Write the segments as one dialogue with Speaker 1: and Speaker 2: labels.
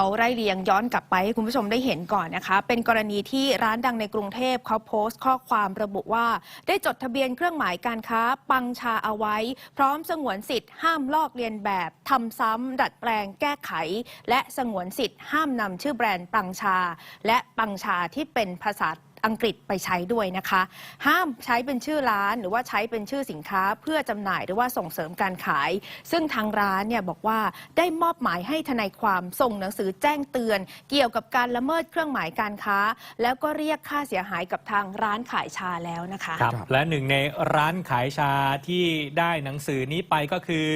Speaker 1: เราไล่เรียงย้อนกลับไปให้คุณผู้ชมได้เห็นก่อนนะคะ เป็นกรณีที่ร้านดังในกรุงเทพเขาโพสต์ข้อความระบุว่า ได้จดทะเบียนเครื่องหมายการค้า ปังชาเอาไว้ พร้อมสงวนสิทธิ์ห้ามลอกเลียนแบบทำซ้ำดัดแปลงแก้ไข และสงวนสิทธิ์ห้ามนำชื่อแบรนด์ปังชา และปังชาที่เป็นภาษา อังกฤษไปใช้ด้วยนะคะ ห้ามใช้เป็นชื่อร้านหรือว่าใช้เป็นชื่อสินค้าเพื่อจำหน่ายหรือว่าส่งเสริมการขาย ซึ่งทางร้านเนี่ยบอกว่าได้มอบหมายให้ทนายความส่งหนังสือแจ้งเตือน เกี่ยวกับการละเมิดเครื่องหมายการค้า แล้วก็เรียกค่าเสียหายกับทางร้านขายชาแล้วนะคะ
Speaker 2: ครับ
Speaker 3: ครับ
Speaker 2: และหนึ่งในร้านขายชาที่ได้หนังสือนี้ไปก็คือ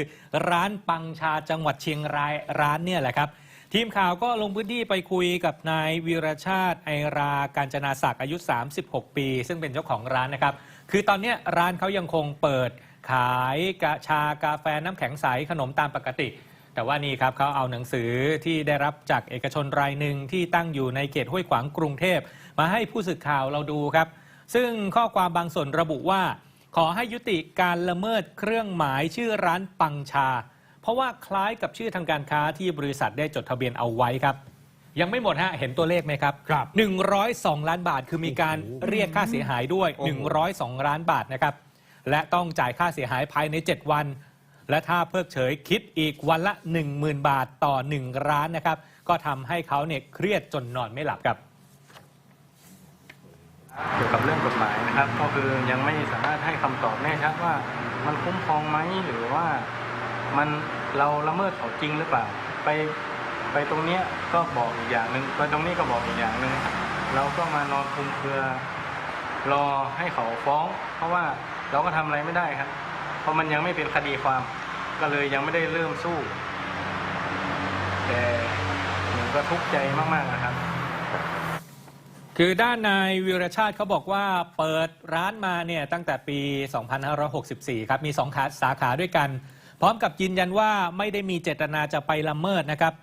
Speaker 2: ร้านปังชาจังหวัดเชียงรายร้านเนี่ยแหละครับ ทีมข่าวก็ลงพื้นที่ไปคุยกับนายวีรชาติไอราการจนาศักดิ์อายุ 36 ปี ซึ่งเป็นเจ้าของร้านนะครับ คือตอนนี้ร้านเขายังคงเปิดขายกะชากาแฟน้ำแข็งใสขนมตามปกติ แต่ว่านี่ครับเขาเอาหนังสือที่ได้รับจากเอกชนรายหนึ่งที่ตั้งอยู่ในเขตห้วยขวางกรุงเทพ มาให้ผู้สื่อข่าวเราดูครับ ซึ่งข้อความบางส่วนระบุว่า ขอให้ยุติการละเมิดเครื่องหมายชื่อร้านปังชา เพราะว่าคล้ายกับชื่อทางการค้าที่บริษัทได้จดทะเบียนเอาไว้ครับ ยังไม่หมดฮะ เห็นตัวเลขไหมครับ
Speaker 3: ครับ
Speaker 2: 102 ล้านบาทคือมีการ
Speaker 3: โอ้โห
Speaker 2: เรียกค่าเสียหายด้วย
Speaker 3: โอ้โห
Speaker 2: 102 ล้านบาทนะครับ และต้องจ่ายค่าเสียหายภายใน 7 วัน และถ้าเพิกเฉยคิดอีกวันละ 10,000 บาทต่อ 1 ร้านนะครับ ก็ทำให้เขาเนี่ยเครียดจนนอนไม่หลับครับ
Speaker 4: เกี่ยวกับเรื่องกฎหมายนะครับ ก็คือยังไม่สามารถให้คำตอบแน่ชัดว่ามันคุ้มครองไหมหรือว่า มันเราละเมิดเขาจริงหรือเปล่า ไปไปตรงเนี้ยก็บอกอีกอย่างหนึ่งไปตรงนี้ก็บอกอีกอย่างหนึ่งเราก็มานอนคุมเครือรอให้เขาฟ้อง เพราะว่าเราก็ทำอะไรไม่ได้ครับ เพราะมันยังไม่เป็นคดีความ ก็เลยยังไม่ได้เริ่มสู้ แต่ผมก็ทุกข์ใจมากๆนะครับ
Speaker 2: คือด้านนายวิรชาติเขาบอกว่าเปิดร้านมาเนี่ยตั้งแต่ปี 2564 ครับ มีสองสาขาด้วยกัน ร้อมกับยืนยันว่าไม่ได้มีเจตนาจะไปละเมิดนะครับ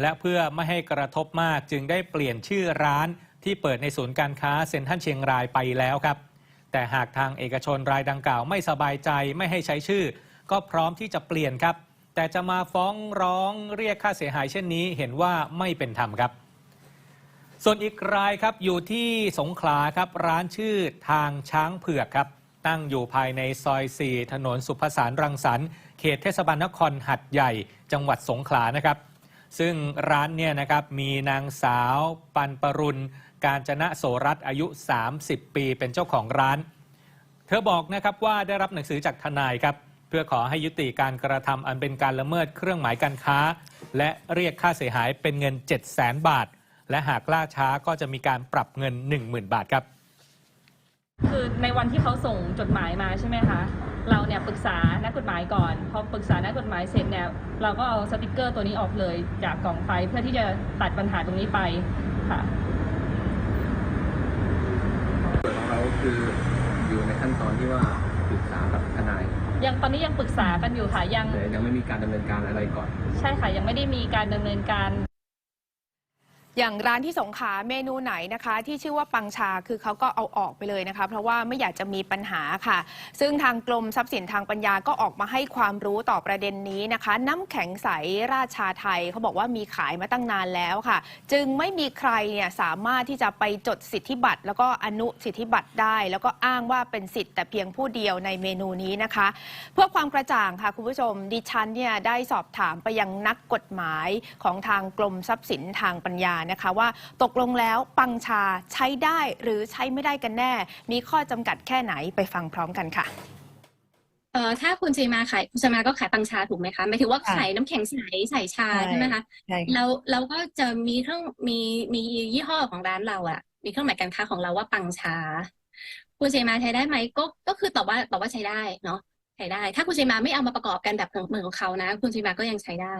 Speaker 2: และเพื่อไม่ให้กระทบมากจึงได้เปลี่ยนชื่อร้านที่เปิดในศูนย์การค้าเซ็นทรัลเชียงรายไปแล้วครับ แต่หากทางเอกชนรายดังกล่าวไม่สบายใจไม่ให้ใช้ชื่อ ก็พร้อมที่จะเปลี่ยนครับ แต่จะมาฟ้องร้องเรียกค่าเสียหายเช่นนี้เห็นว่าไม่เป็นธรรมครับ ส่วนอีกรายครับอยู่ที่สงขลาครับร้านชื่อทางช้างเผือกครับ ตั้งอยู่ภายในซอย 4 ถนนสุภสารรังสรรค์เขตเทศบาลนครหัดใหญ่ จังหวัดสงขลานะครับ ซึ่งร้านเนี่ยนะครับมีนางสาว ปันปรุณ การจนะโสรัตอายุ 30 ปีเป็นเจ้าของร้าน เธอบอกนะครับว่าได้รับหนังสือจากทนายครับ เพื่อขอให้ยุติการกระทำอันเป็นการละเมิดเครื่องหมายการค้า และเรียกค่าเสียหายเป็นเงิน 7 0 0 0 0 0 บาท และหากล่าช้าก็จะมีการปรับเงิน 10,000 บาทครับ
Speaker 5: คือในวันที่เขาส่งจดหมายมาใช่ไหมคะ เราเนี่ยปรึกษานักกฎหมายก่อน พอปรึกษานักกฎหมายเสร็จเนี่ย เราก็เอาสติกเกอร์ตัวนี้ออกเลยจากกล่องไฟเพื่อที่จะตัดปัญหาตรงนี้ไปค่ะ
Speaker 6: ส่วนของเราก็คืออยู่ในขั้นตอนที่ว่าปรึกษากับทนาย
Speaker 5: ยังตอนนี้ยังปรึกษากันอยู่ค่ะยัง
Speaker 6: แต่ยังไม่มีการดำเนินการอะไรก่อน
Speaker 5: ใช่ค่ะยังไม่ได้มีการดำเนินการ
Speaker 1: อย่างร้านที่สงขลาเมนูไหนนะคะ ที่ชื่อว่าปังชาคือเขาก็เอาออกไปเลยนะคะ เพราะว่าไม่อยากจะมีปัญหาค่ะ ซึ่งทางกรมทรัพย์สินทางปัญญาก็ออกมาให้ความรู้ต่อประเด็นนี้นะคะ น้ำแข็งใสราชาไทยเขาบอกว่ามีขายมาตั้งนานแล้วค่ะ จึงไม่มีใครเนี่ยสามารถที่จะไปจดสิทธิบัตร แล้วก็อนุสิทธิบัตรได้ แล้วก็อ้างว่าเป็นสิทธิ์แต่เพียงผู้เดียวในเมนูนี้นะคะ เพื่อความกระจ่างค่ะคุณผู้ชมดิฉันเนี่ยได้สอบถามไปยังนักกฎหมายของทางกรมทรัพย์สินทางปัญญานะคะว่าตกลงแล้วปังชาใช้ได้หรือใช้ไม่ได้กันแน่ มีข้อจำกัดแค่ไหนไปฟังพร้อมกันค่ะ
Speaker 7: เอ่อถ้าคุณเจมาขายคุณเจมาก็ขายปังชาถูกไหมคะหมายถึงว่า
Speaker 8: ค่ะ
Speaker 7: ขายน้ำแข็งใสใส่ชา
Speaker 8: ใช่
Speaker 7: ใช่ไหมคะ
Speaker 8: ใช่ค่ะ
Speaker 7: เราเราก็จะมีเครื่องมีมียี่ห้อของร้านเราอะมีเครื่องหมายการค้าของเราว่าปังชา คุณเจมาใช้ได้ไหมก็ก็คือตอบว่าตอบว่าใช้ได้เนาะใช้ได้ ถ้าคุณเจมาไม่เอามาประกอบกันแบบเหมือนของเขานะ คุณเจมาก็ยังใช้ได้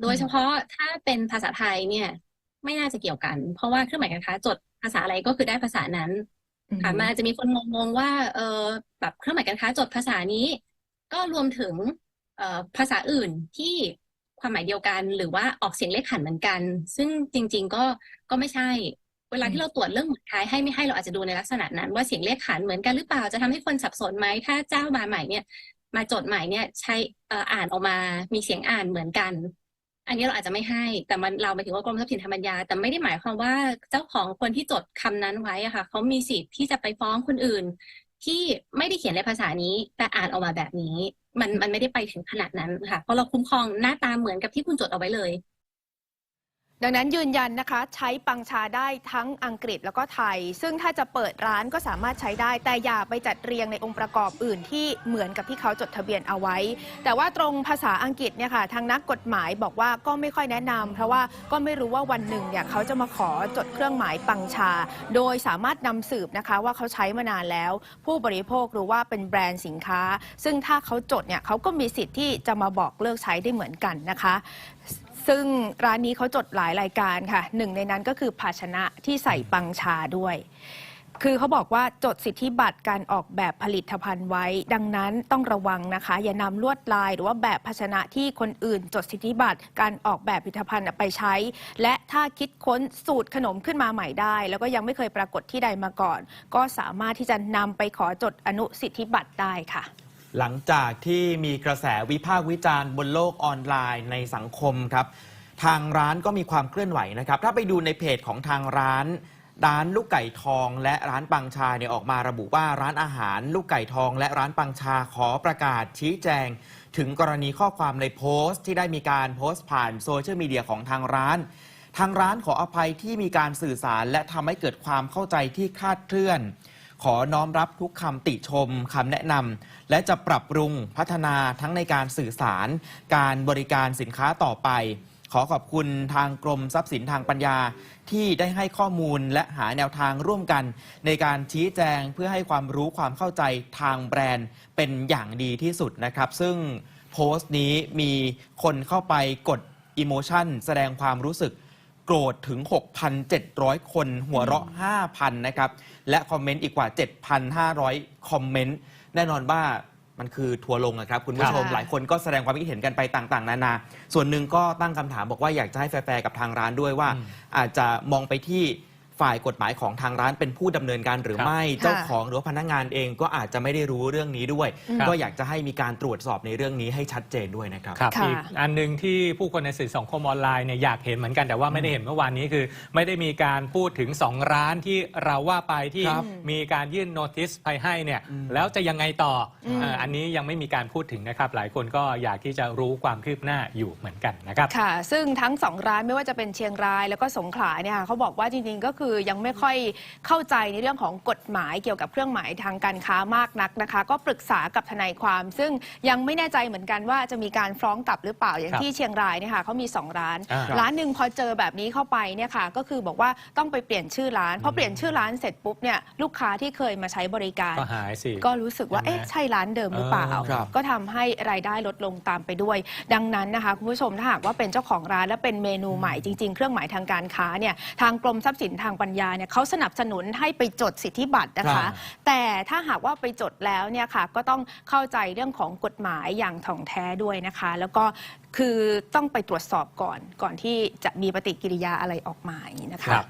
Speaker 7: โดยเฉพาะถ้าเป็นภาษาไทยเนี่ย ไม่น่าจะเกี่ยวกัน เพราะว่าเครื่องหมายการค้าจดภาษาอะไรก็คือได้ภาษานั้นค่ะมันอาจจะมีคนงงๆว่าเออแบบเครื่องหมายการค้าจดภาษานี้ ก็รวมถึงเอ่อภาษาอื่นที่ความหมายเดียวกัน หรือว่าออกเสียงเลขขันเหมือนกัน ซึ่งจริง ๆ ก็ก็ไม่ใช่ เวลาที่เราตรวจเรื่องหมุดท้ายให้ไม่ให้เราอาจจะดูในลักษณะนั้น ว่าเสียงเลขขันเหมือนกันหรือเปล่าจะทำให้คนสับสนไหมถ้าเจ้ามาใหม่เนี่ย มาจดใหม่เนี่ยใช้เอ่ออ่านออกมามีเสียงอ่านเหมือนกัน อันนี้เราอาจจะไม่ให้ แต่มันเราหมายถึงว่ากรมทรัพย์สินทางปัญญา แต่ไม่ได้หมายความว่าเจ้าของคนที่จดคำนั้นไว้อะค่ะเขามีสิทธิ์ที่จะไปฟ้องคนอื่น ที่ไม่ได้เขียนในภาษานี้แต่อ่านออกมาแบบนี้ มันมันไม่ได้ไปถึงขนาดนั้นค่ะ เพราะเราคุ้มครองหน้าตาเหมือนกับที่คุณจดเอาไว้เลย
Speaker 1: ดังนั้นยืนยันนะคะใช้ปังชาได้ทั้งอังกฤษแล้วก็ไทย ซึ่งถ้าจะเปิดร้านก็สามารถใช้ได้ แต่อย่าไปจัดเรียงในองค์ประกอบอื่นที่เหมือนกับที่เขาจดทะเบียนเอาไว้ แต่ว่าตรงภาษาอังกฤษเนี่ยค่ะทางนักกฎหมายบอกว่าก็ไม่ค่อยแนะนำเพราะว่าก็ไม่รู้ว่าวันหนึ่งเนี่ยเขาจะมาขอจดเครื่องหมายปังชา โดยสามารถนำสืบนะคะว่าเขาใช้มานานแล้ว ผู้บริโภครู้ว่าเป็นแบรนด์สินค้า ซึ่งถ้าเขาจดเนี่ยเขาก็มีสิทธิ์ที่จะมาบอกเลิกใช้ได้เหมือนกันนะคะ ซึ่งร้านนี้เขาจดหลายรายการค่ะ หนึ่งในนั้นก็คือภาชนะที่ใส่ปังชาด้วย คือเขาบอกว่าจดสิทธิบัตรการออกแบบผลิตภัณฑ์ไว้ ดังนั้นต้องระวังนะคะ อย่านำลวดลายหรือว่าแบบภาชนะที่คนอื่น จดสิทธิบัตรการออกแบบผลิตภัณฑ์ไปใช้ และถ้าคิดค้นสูตรขนมขึ้นมาใหม่ได้ แล้วก็ยังไม่เคยปรากฏที่ใดมาก่อน ก็สามารถที่จะนำไปขอจดอนุสิทธิบัตรได้ค่ะ
Speaker 3: หลังจากที่มีกระแสวิพากษ์วิจารณ์บนโลกออนไลน์ในสังคมครับ ทางร้านก็มีความเคลื่อนไหวนะครับ ถ้าไปดูในเพจของทางร้าน ร้านลูกไก่ทองและร้านปังชาเนี่ยออกมาระบุว่าร้านอาหาร ลูกไก่ทอง และร้านปังชาขอประกาศชี้แจง ถึงกรณีข้อความในโพสต์ ที่ได้มีการโพสต์ผ่านโซเชียลมีเดียของทางร้าน ทางร้านขออภัยที่มีการสื่อสาร และทำให้เกิดความเข้าใจที่คลาดเคลื่อน ขอน้อมรับทุกคำติชมคำแนะนำและจะปรับปรุงพัฒนาทั้งในการสื่อสาร การบริการสินค้าต่อไป ขอขอบคุณทางกรมทรัพย์สินทางปัญญา ที่ได้ให้ข้อมูลและหาแนวทางร่วมกัน ในการชี้แจงเพื่อให้ความรู้ความเข้าใจทางแบรนด์เป็นอย่างดีที่สุดนะครับ ซึ่งโพสต์นี้มีคนเข้าไปกดอิโมชันแสดงความรู้สึก โกรธถึง 6,700 คน หัวเราะ 5,000 นะครับ และคอมเมนต์อีกกว่า 7,500 คอมเมนต์ แน่นอนว่ามันคือทัวร์ลงอะครับ คุณผู้ชม
Speaker 1: ค่ะ
Speaker 3: หลายคนก็แสดงความคิดเห็นกันไปต่างๆ นานา ส่วนหนึ่งก็ตั้งคำถามบอกว่าอยากจะให้แฟร์ๆกับทางร้านด้วยว่า
Speaker 2: อืม
Speaker 3: อาจจะมองไปที่ ฝ่ายกฎหมายของทางร้านเป็นผู้ดำเนินการหรือ
Speaker 2: ครับ
Speaker 3: ไม่
Speaker 1: ค่ะ
Speaker 3: เจ้าของหรือว่าพนักงานเองก็อาจจะไม่ได้รู้เรื่องนี้ด้วย
Speaker 2: ครับ
Speaker 3: ก็อยากจะให้มีการตรวจสอบในเรื่องนี้ให้ชัดเจนด้วยนะครับ
Speaker 2: ครับ
Speaker 1: ค่ะ
Speaker 2: อีกอันหนึ่งที่ผู้คนในสื่อสังคมออนไลน์เนี่ยอยากเห็นเหมือนกันแต่ว่าไม่ได้เห็นเมื่อวานนี้คือ ไม่ได้มีการพูดถึง 2 ร้านที่เราว่าไปที่
Speaker 3: ครับ
Speaker 2: มีการยื่นโนติสไปให้เนี่ย
Speaker 3: อืม
Speaker 2: แล้วจะยังไงต่ออ
Speaker 1: ม
Speaker 2: เอ่ออันนี้ยังไม่มีการพูดถึงนะครับ หลายคนก็อยากที่จะรู้ความคืบหน้าอยู่เหมือนกันนะครับ
Speaker 1: ค่ะ ซึ่งทั้งสองร้านไม่ว่าจะเป็นเชียงรายแล้วก็สงขลาเนี่ยค่ะเขาบอกว่าจริงๆก็คือยังไม่ค่อยเข้าใจในเรื่องของกฎหมายเกี่ยวกับเครื่องหมายทางการค้ามากนักนะคะ ก็ปรึกษากับทนายความ ซึ่งยังไม่แน่ใจเหมือนกันว่าจะมีการฟ้องกลับหรือเปล่าอย่าง
Speaker 2: ครับ
Speaker 1: ที่เชียงรายเนี่ยค่ะเขามีสองร้าน
Speaker 2: อ่า
Speaker 1: ร้านหนึ่งพอเจอแบบนี้เข้าไปเนี่ยค่ะก็คือบอกว่าต้องไปเปลี่ยนชื่อร้านพอเปลี่ยนชื่อร้านเสร็จปุ๊บเนี่ยลูกค้าที่เคยมาใช้บริการ
Speaker 2: ก็หายสิ
Speaker 1: ก็รู้สึกว่า
Speaker 2: ใช่ไหม
Speaker 1: เอ๊ะใช่ร้านเดิมหรือเปล่า
Speaker 2: เออครับ
Speaker 1: ก็ทำให้รายได้ลดลงตามไปด้วย ดังนั้นนะคะคุณผู้ชมถ้าหากว่าเป็นเจ้าของร้านและเป็นเมนูใหม่จริง ๆ เครื่องหมายทางการค้าเนี่ยทางกรมทรัพย์สินทางปัญญาเนี่ยเขาสนับสนุนให้ไปจดสิทธิบัตรนะ
Speaker 3: ครั
Speaker 1: คะ
Speaker 3: บ
Speaker 1: แต่ถ้าหากว่าไปจดแล้วเนี่ยค่ะก็ต้องเข้าใจเรื่องของกฎหมายอย่างถ่องแท้ด้วยนะคะ แล้วก็คือต้องไปตรวจสอบก่อนก่อนที่จะมีปฏิกิริยาอะไรออกมาอย่างนี้นะคะ
Speaker 2: ครับ